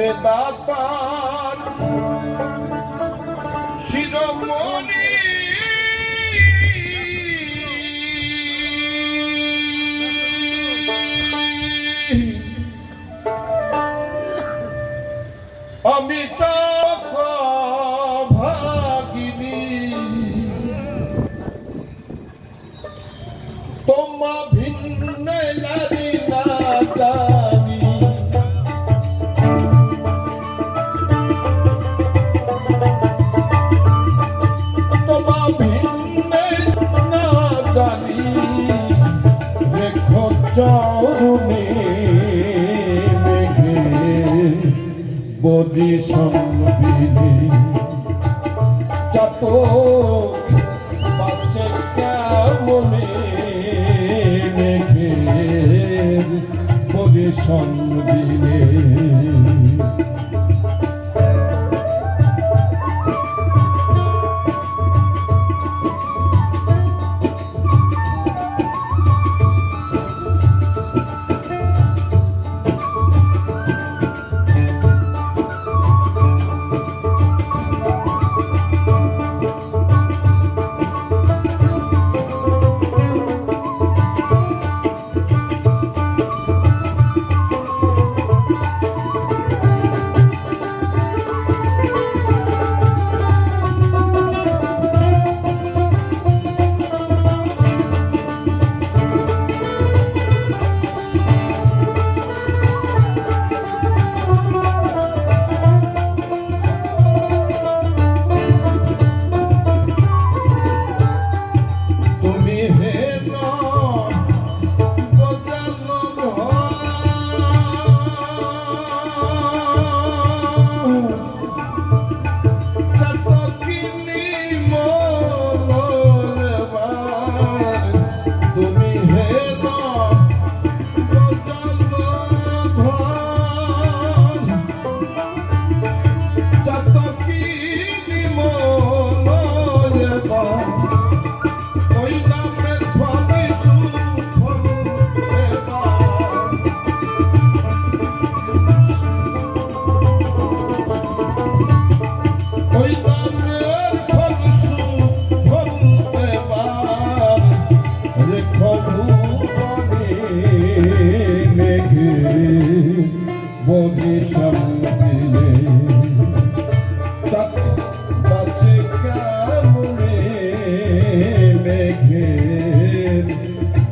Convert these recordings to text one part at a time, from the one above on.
তুমি দাতার শিরোমণি। আমি চাপ ভাগিনী। তোমা ভিন্ন তোমা ভিন্ন না জানি রেখো চরণে মেঘে বদি সংবিধি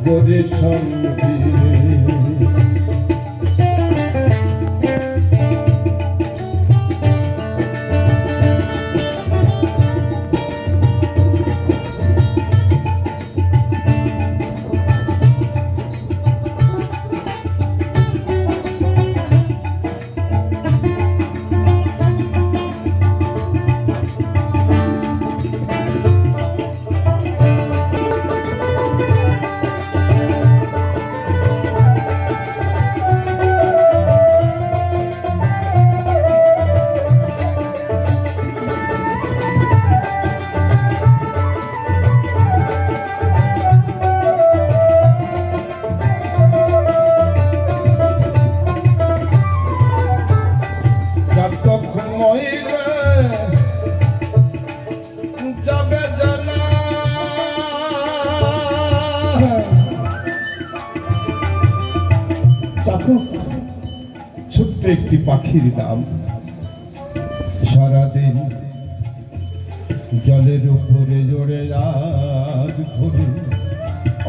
বধি সঙ্গিলে একটি পাখির নাম সারাদিন জলের উপরে জড়ে রাত ঘুরে।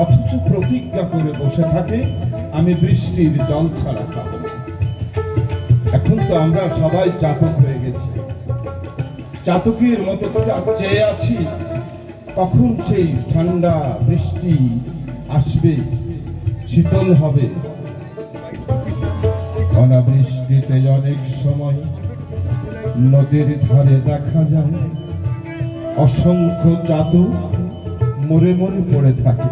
অথচ প্রতিজ্ঞা করে বসে থাকে, আমি বৃষ্টির জল ছাড়া খাব এখন তো আমরা সবাই চাতক হয়ে গেছি। চাতকের মতো চেয়ে আছি, কখন সেই ঠান্ডা বৃষ্টি আসবে, শীতল হবে। অনাবৃষ্টিতে অনেক সময় নদীর ধারে দেখা যায়। অসংখ্য চাতক মরে মরে পড়ে থাকে।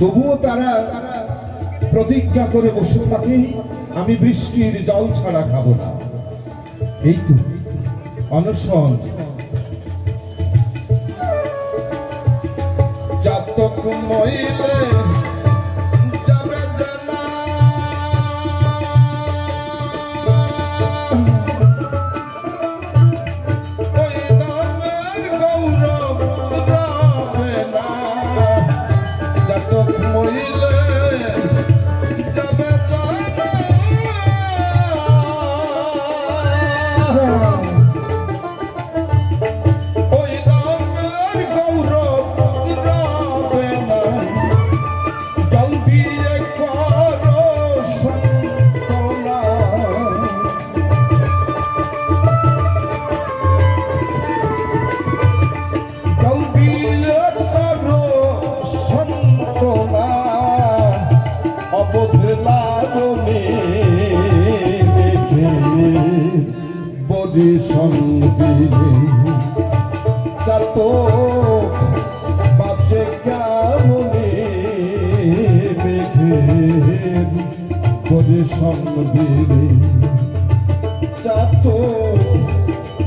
তবুও তারা প্রতিজ্ঞা করে বসে থাকে, আমি বৃষ্টির জল ছাড়া খাব না। এই তো, অনশন। পজিশন দিলে চাত বাচ্চে কেমনে মেঘের পজিশন দিলে চাত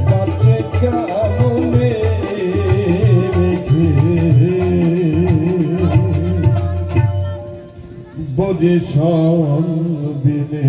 বাচ্চে কেমনে পজিশন দিলে